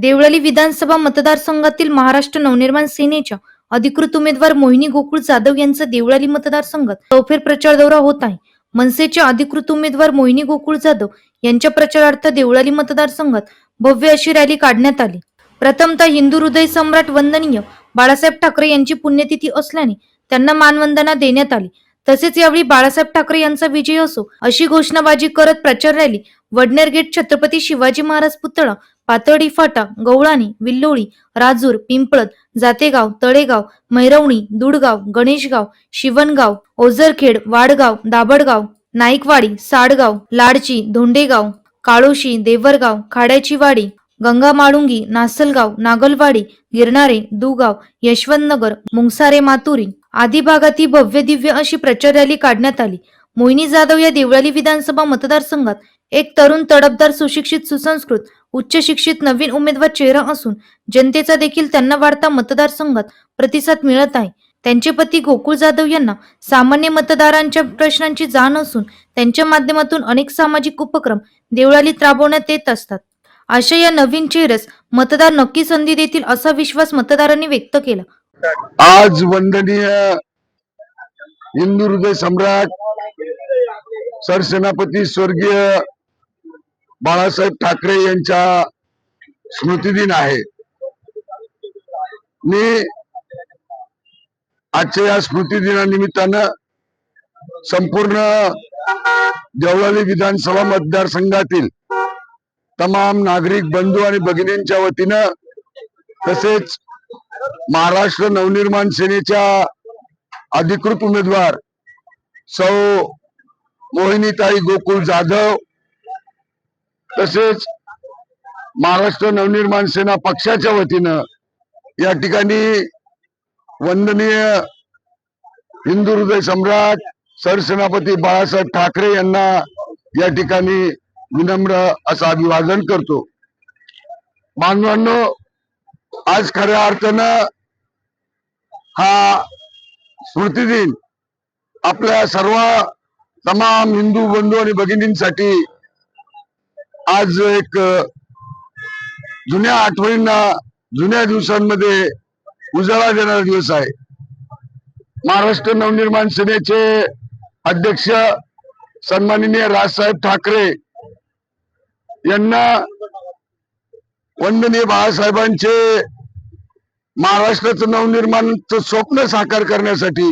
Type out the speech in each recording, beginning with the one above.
देवळाली विधानसभा मतदारसंघातील महाराष्ट्र नवनिर्माण सेनेच्या अधिकृत उमेदवार मोहिनी गोकुळ जाधव यांचा देवळाली मतदारसंघात चौफेर प्रचार दौरा होत आहे. मनसेच्या अधिकृत उमेदवार मोहिनी गोकुळ जाधव यांच्या प्रचारार्थ देवळाली मतदारसंघात भव्य अशी रॅली काढण्यात आली. प्रथमतः हिंदू हृदय सम्राट वंदनीय बाळासाहेब ठाकरे यांची पुण्यतिथी असल्याने त्यांना मानवंदना देण्यात आली. तसेच यावेळी बाळासाहेब ठाकरे यांचा विजय असो अशी घोषणाबाजी करत प्रचार रॅली वडनेर गेट छत्रपती शिवाजी महाराज पुतळा पातळी फाटा गवळाणी विल्लोळी राजूर पिंपळद जातेगाव तळेगाव मैरवणी दुडगाव गणेशगाव शिवणगाव ओझरखेड वाडगाव दाभडगाव नाईकवाडी साडगाव लाडची धोंडेगाव काळोशी देवरगाव खाड्याची वाडी गंगा माळुंगी नासलगाव नागलवाडी गिरणारे दुगाव यशवंतनगर मुंगसारे मातुरी आदी भागात ही भव्य दिव्य अशी प्रचार रॅली काढण्यात आली. मोहिनी जाधव या देवळाली विधानसभा मतदारसंघात एक तरुण तडफदार सुशिक्षित सुसंस्कृत उच्च शिक्षित नवीन उमेदवार चेहरा असून जनतेचा देखील त्यांना वाढता मतदारसंघात प्रतिसाद मिळत आहे. त्यांचे पती गोकुळ जाधव यांना सामान्य मतदारांच्या प्रश्नांची जाण असून त्यांच्या माध्यमातून अनेक सामाजिक उपक्रम देवळालीत राबवण्यात येत असतात. अशा या नवीन चेहऱ्यास मतदार नक्की संधी देतील असा विश्वास मतदारांनी व्यक्त केला. आज वंदनीय हिंदू हृदय सम्राट सरसेनापती स्वर्गीय बाळासाहेब ठाकरे यांच्या स्मृतिदिन आहे. मी आजच्या या स्मृतिदिनानिमित्तानं संपूर्ण देवळाली विधानसभा मतदारसंघातील तमाम नागरिक बंधू आणि भगिनींच्या वतीनं तसेच महाराष्ट्र नवनिर्माण सेनेच्या अधिकृत उमेदवार सौ मोहिनीताई गोकुळ जाधव तसेच महाराष्ट्र नवनिर्माण सेना पक्षाच्या वतीनं या ठिकाणी वंदनीय हिंदू हृदय सम्राट सरसेनापती बाळासाहेब ठाकरे यांना या ठिकाणी विनम्र असं अभिवादन करतो. बांधवांनो आज खऱ्या अर्थानं हा स्मृतिदिन आपल्या सर्व तमाम हिंदू बंधू आणि भगिनींसाठी आज एक जुन्या आठवणींना जुन्या दिवसांमध्ये उजाळा देणारा दिवस आहे. महाराष्ट्र नवनिर्माण सेनेचे अध्यक्ष सन्माननीय राजसाहेब ठाकरे यांना वंदनीय बाळासाहेबांचे महाराष्ट्राचं नवनिर्माणचं स्वप्न साकार करण्यासाठी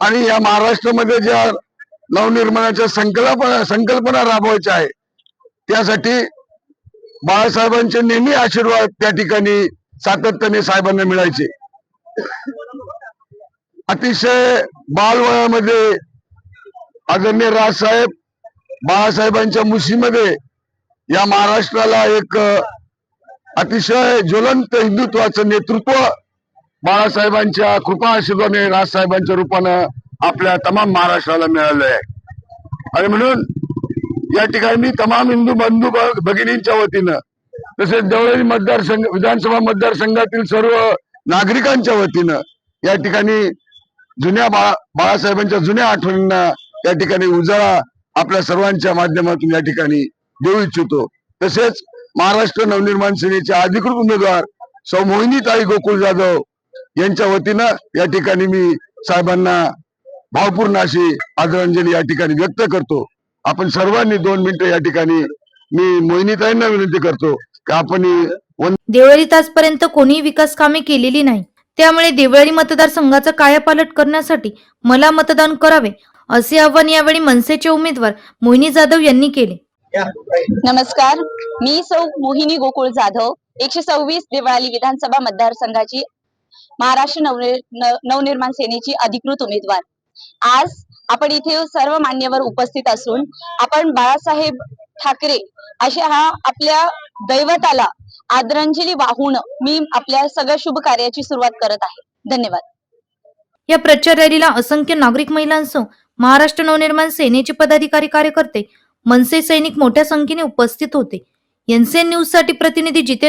आणि या महाराष्ट्रामध्ये ज्या नवनिर्माणाच्या संकल्पना संकल्पना राबवायच्या आहे त्यासाठी बाळासाहेबांचे नेहमी आशीर्वाद त्या ठिकाणी सातत्याने साहेबांना मिळायचे. अतिशय बालवयामध्ये आदरणीय राजसाहेब बाळासाहेबांच्या मुशीमध्ये या महाराष्ट्राला एक अतिशय ज्वलंत हिंदुत्वाचं नेतृत्व बाळासाहेबांच्या कृपा आशीर्वादाने राजसाहेबांच्या रूपानं आपल्या तमाम महाराष्ट्राला मिळालं आहे आणि म्हणून या ठिकाणी मी तमाम हिंदू बंधू भगिनींच्या वतीनं तसेच जवळील मतदारसंघ विधानसभा मतदारसंघातील सर्व नागरिकांच्या वतीनं या ठिकाणी जुन्या बाळा बाळासाहेबांच्या जुन्या आठवणींना या ठिकाणी उजाळा आपल्या सर्वांच्या माध्यमातून या ठिकाणी देऊ इच्छितो. तसेच महाराष्ट्र नवनिर्माण सेनेचे अधिकृत उमेदवार सौ मोहिनीताई गोकुळ जाधव यांच्या वतीनं या ठिकाणी मी साहेबांना भावपूर्ण अशी आदरांजली या ठिकाणी व्यक्त करतो. आपण सर्वांनी दोन मिनिटं या ठिकाणी मी मोहिनीताईंना विनंती करतो की आपण वन देवळालीत आजपर्यंत कोणीही विकास कामे केलेली नाही. त्यामुळे देवळाली मतदारसंघाचा कायापालट करण्यासाठी मला मतदान करावे असे आवाहन यावेळी मनसेचे उमेदवार मोहिनी जाधव यांनी केले. नमस्कार. मी सौ मोहिनी गोकुळ जाधव एकशे सव्वीस देवळाली विधानसभा मतदारसंघाची महाराष्ट्र नवनिर्माण सेनेची अधिकृत उमेदवार. आज आपण इथे सर्व मान्यवर उपस्थित असून आपण बाळासाहेब ठाकरे अशा हा आपल्या दैवताला आदरांजली वाहून मी आपल्या सगळ्या शुभ कार्याची सुरुवात करत आहे. धन्यवाद. या प्रचार रॅलीला असंख्य नागरिक महिलांसह महाराष्ट्र नवनिर्माण सेनेचे पदाधिकारी कार्यकर्ते मनसे सैनिक मोठ्या संख्येने उपस्थित होते. एनसीएन न्यूजसाठी प्रतिनिधी जितेंद्र